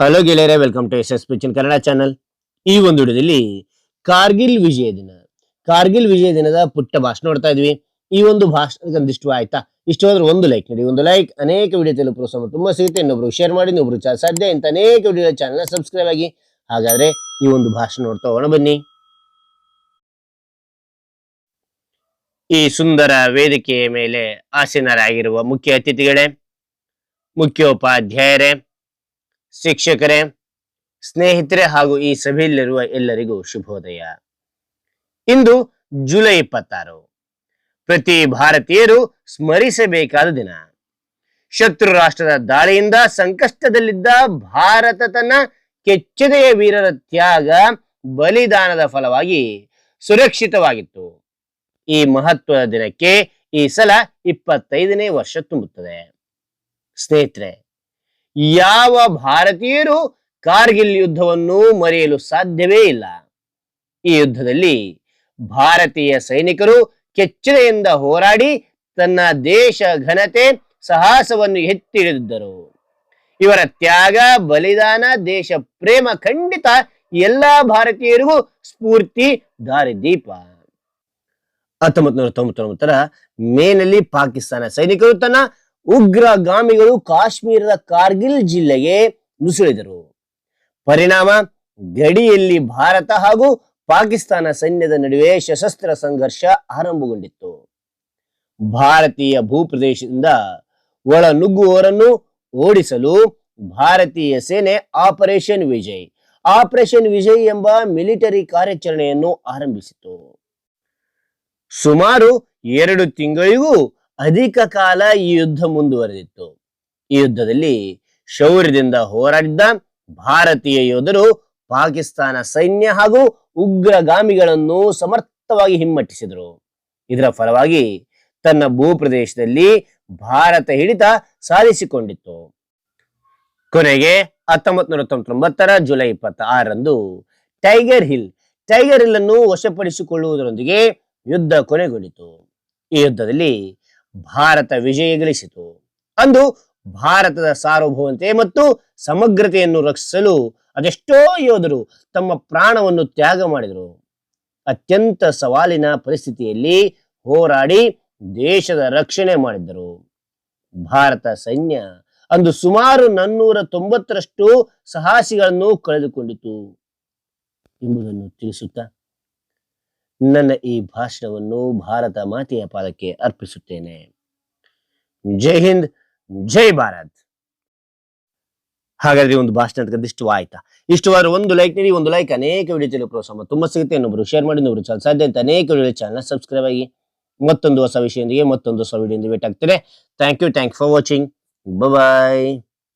Hello ಗೆಳೆಯರೇ welcome to S S ಪಿಚಿನ್ Kannada channel ಈ ಒಂದು ವಿಡಿಯೋದಲ್ಲಿ ಕಾರ್ಗಿಲ್ ವಿಜಯ ದಿನ. ಕಾರ್ಗಿಲ್ ವಿಜಯ ದಿನದ ಪುಟ್ಟ ಭಾಷಣ ನೋಡ್ತಾ ಇದ್ವಿ. ಈ ಒಂದು ಭಾಷಣ ಒಂದಿಷ್ಟು ಆಯ್ತಾ? ಇಷ್ಟು ಹೋದ್ರೆ ಒಂದು ಲೈಕ್ ನೀಡಿ. ಒಂದು ಲೈಕ್ ಅನೇಕ ವಿಡಿಯೋ ತಲುಪು ಪ್ರೋತ್ಸಾಹ ತುಂಬಾ ಸಿಗುತ್ತೆ. ಇನ್ನೊಬ್ರು ಶೇರ್ ಮಾಡಿ, ಇನ್ನೊಬ್ರು ಸಾಧ್ಯ ಇಂತ ಅನೇಕ ವಿಡಿಯೋ ಚಾನಲ್ ಸಬ್ಸ್ಕ್ರೈಬ್ ಆಗಿ. ಹಾಗಾದ್ರೆ ಈ ಒಂದು ಭಾಷಣ ನೋಡ್ತಾ ಹೋಗೋಣ ಬನ್ನಿ. ಈ ಸುಂದರ ವೇದಿಕೆಯ ಮೇಲೆ ಆಸೀನರಾಗಿರುವ ಮುಖ್ಯ ಅತಿಥಿಗಳೇ, ಮುಖ್ಯೋಪಾಧ್ಯಾಯರೇ ಶಿಕ್ಷಕರೇ, ಸ್ನೇಹಿತರೆ ಹಾಗೂ ಈ ಸಭೆಯಲ್ಲಿರುವ ಎಲ್ಲರಿಗೂ ಶುಭೋದಯ. ಇಂದು ಜುಲೈ ಇಪ್ಪತ್ತಾರು. ಪ್ರತಿ ಭಾರತೀಯರು ಸ್ಮರಿಸಬೇಕಾದ ದಿನ. ಶತ್ರು ರಾಷ್ಟ್ರದ ದಾಳಿಯಿಂದ ಸಂಕಷ್ಟದಲ್ಲಿದ್ದ ಭಾರತ ತನ್ನ ಕೆಚ್ಚದೆಯ ವೀರರ ತ್ಯಾಗ, ಬಲಿದಾನದ ಫಲವಾಗಿ ಸುರಕ್ಷಿತವಾಗಿತ್ತು. ಈ ಮಹತ್ವದ ದಿನಕ್ಕೆ ಈ ಸಲ ಇಪ್ಪತ್ತೈದನೇ ವರ್ಷ ತುಂಬುತ್ತದೆ. ಸ್ನೇಹಿತರೆ ಯಾವ ಭಾರತೀಯರು ಕಾರ್ಗಿಲ್ ಯುದ್ಧವನ್ನು ಮರೆಯಲು ಸಾಧ್ಯವೇ ಇಲ್ಲ. ಈ ಯುದ್ಧದಲ್ಲಿ ಭಾರತೀಯ ಸೈನಿಕರು ಕೆಚ್ಚೆದೆಯಿಂದ ಹೋರಾಡಿ ತನ್ನ ದೇಶ ಘನತೆ ಸಾಹಸವನ್ನು ಎತ್ತಿ ಹಿಡಿದಿದ್ದರು ಇವರ ತ್ಯಾಗ, ಬಲಿದಾನ, ದೇಶ ಪ್ರೇಮ ಖಂಡಿತ ಎಲ್ಲಾ ಭಾರತೀಯರಿಗೂ ಸ್ಫೂರ್ತಿ ದಾರಿದೀಪ ಹತ್ತೊಂಬತ್ ನೂರ ತೊಂಬತ್ತೊಂಬತ್ತರ ಮೇನಲ್ಲಿ ಪಾಕಿಸ್ತಾನ ಸೈನಿಕರು ತನ್ನ ಉಗ್ರಗಾಮಿಗಳು ಕಾಶ್ಮೀರದ ಕಾರ್ಗಿಲ್ ಜಿಲ್ಲೆಗೆ ನುಸುಳಿದರು. ಪರಿಣಾಮ, ಗಡಿಯಲ್ಲಿ ಭಾರತ ಹಾಗೂ ಪಾಕಿಸ್ತಾನ ಸೈನ್ಯದ ನಡುವೆ ಸಶಸ್ತ್ರ ಸಂಘರ್ಷ ಆರಂಭಗೊಂಡಿತ್ತು. ಭಾರತೀಯ ಭೂಪ್ರದೇಶದಿಂದ ಒಳ ನುಗ್ಗುವವರನ್ನು ಓಡಿಸಲು ಭಾರತೀಯ ಸೇನೆ ಆಪರೇಷನ್ ವಿಜಯ್ ಆಪರೇಷನ್ ವಿಜಯ್ ಎಂಬ ಮಿಲಿಟರಿ ಕಾರ್ಯಾಚರಣೆಯನ್ನು ಆರಂಭಿಸಿತು. ಸುಮಾರು ಎರಡು ತಿಂಗಳಿಗೂ ಅಧಿಕ ಕಾಲ ಈ ಯುದ್ಧ ಮುಂದುವರೆದಿತ್ತು. ಈ ಯುದ್ಧದಲ್ಲಿ ಶೌರ್ಯದಿಂದ ಹೋರಾಡಿದ್ದ ಭಾರತೀಯ ಯೋಧರು, ಪಾಕಿಸ್ತಾನ ಸೈನ್ಯ ಹಾಗೂ ಉಗ್ರಗಾಮಿಗಳನ್ನು ಸಮರ್ಥವಾಗಿ ಹಿಮ್ಮಟ್ಟಿಸಿದರು. ಇದರ ಫಲವಾಗಿ ತನ್ನ ಭೂಪ್ರದೇಶದಲ್ಲಿ ಭಾರತ ಹಿಡಿತ ಸಾಧಿಸಿಕೊಂಡಿತ್ತು. ಕೊನೆಗೆ ಹತ್ತೊಂಬತ್ ನೂರ ತೊಂಬತ್ತೊಂಬತ್ತರ ಜುಲೈ ಇಪ್ಪತ್ತ ಆರರಂದು ಟೈಗರ್ ಹಿಲ್ ಟೈಗರ್ ಹಿಲ್ ಅನ್ನು ವಶಪಡಿಸಿಕೊಳ್ಳುವುದರೊಂದಿಗೆ ಯುದ್ಧ ಕೊನೆಗೊಂಡಿತು. ಈ ಯುದ್ಧದಲ್ಲಿ ಭಾರತ ವಿಜಯ ಗಳಿಸಿತು. ಅಂದು ಭಾರತದ ಸಾರ್ವಭೌಮತೆ ಮತ್ತು ಸಮಗ್ರತೆಯನ್ನು ರಕ್ಷಿಸಲು ಅದೆಷ್ಟೋ ಯೋಧರು ತಮ್ಮ ಪ್ರಾಣವನ್ನು ತ್ಯಾಗ ಮಾಡಿದರು. ಅತ್ಯಂತ ಸವಾಲಿನ ಪರಿಸ್ಥಿತಿಯಲ್ಲಿ ಹೋರಾಡಿ ದೇಶದ ರಕ್ಷಣೆ ಮಾಡಿದ್ದರು. ಭಾರತ ಸೈನ್ಯ ಅಂದು ಸುಮಾರು ನನ್ನೂರ ತೊಂಬತ್ತರಷ್ಟು ಸಾಹಸಿಗಳನ್ನು ಕಳೆದುಕೊಂಡಿತು. ಎಂಬುದನ್ನು ತಿಳಿಸುತ್ತಾ ನನ್ನ ಈ ಭಾಷಣವನ್ನು ಭಾರತ ಮಾತೆಯ ಪಾದಕ್ಕೆ ಅರ್ಪಿಸುತ್ತೇನೆ. ಜೈ ಹಿಂದ್, ಜೈ ಭಾರತ್. ಹಾಗಾದ್ರೆ ಒಂದು ಭಾಷಣ ಇಷ್ಟು ಆಯ್ತಾ? ವಾರ ಒಂದು ಲೈಕ್ ನೀಡಿ, ಒಂದು ಲೈಕ್ ಅನೇಕ ವಿಡಿಯೋ ತಿಳಿಯೋ ಪ್ರೋತ್ಸಾಹ ತುಂಬಾ ಸಿಗುತ್ತೆ. ಇನ್ನೊಬ್ರು ಶೇರ್ ಮಾಡಿ, ಇನ್ನೊಬ್ರು ಸಾಧ್ಯ ಅಂತ ಅನೇಕ ವಿಡಿಯೋ ಚಾನಲ್ ಸಬ್ಸ್ಕ್ರೈಬ್ ಆಗಿ ಮತ್ತೊಂದು ಹೊಸ ವಿಷಯದೊಂದಿಗೆ, ಮತ್ತೊಂದು ಹೊಸ ವಿಡಿಯೋ ವೇಟ್ ಆಗ್ತದೆ thank you thank for watching bye